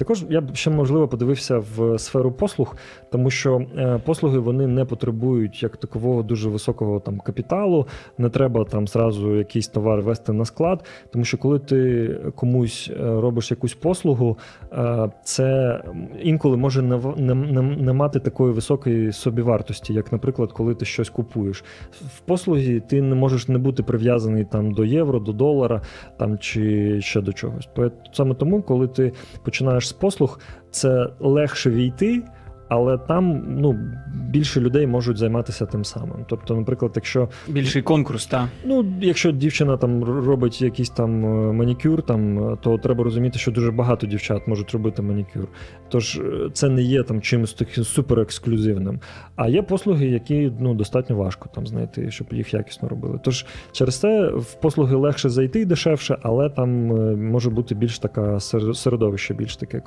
Також я б ще можливо подивився в сферу послуг, тому що е, послуги вони не потребують як такового дуже високого там капіталу. Не треба там зразу якийсь товар вести на склад. Тому що коли ти комусь е, робиш якусь послугу, е, це інколи може не, не, не, не мати такої високої собівартості, як, наприклад, коли ти щось купуєш. В послугі ти не можеш не бути прив'язаний там до євро, до долара там чи ще до чогось. Саме тому, коли ти починаєш з послуг, це легше війти. Але там ну більше людей можуть займатися тим самим. Тобто, наприклад, якщо Більший конкурс, так. Ну, якщо дівчина там робить якийсь там е, манікюр, там е, то треба розуміти, що дуже багато дівчат можуть робити манікюр. Тож е, це не є там чимось таким супер ексклюзивним. А є послуги, які ну достатньо важко там знайти, щоб їх якісно робили. Тож через це в послуги легше зайти дешевше, але там може бути більш така середовище, більш таке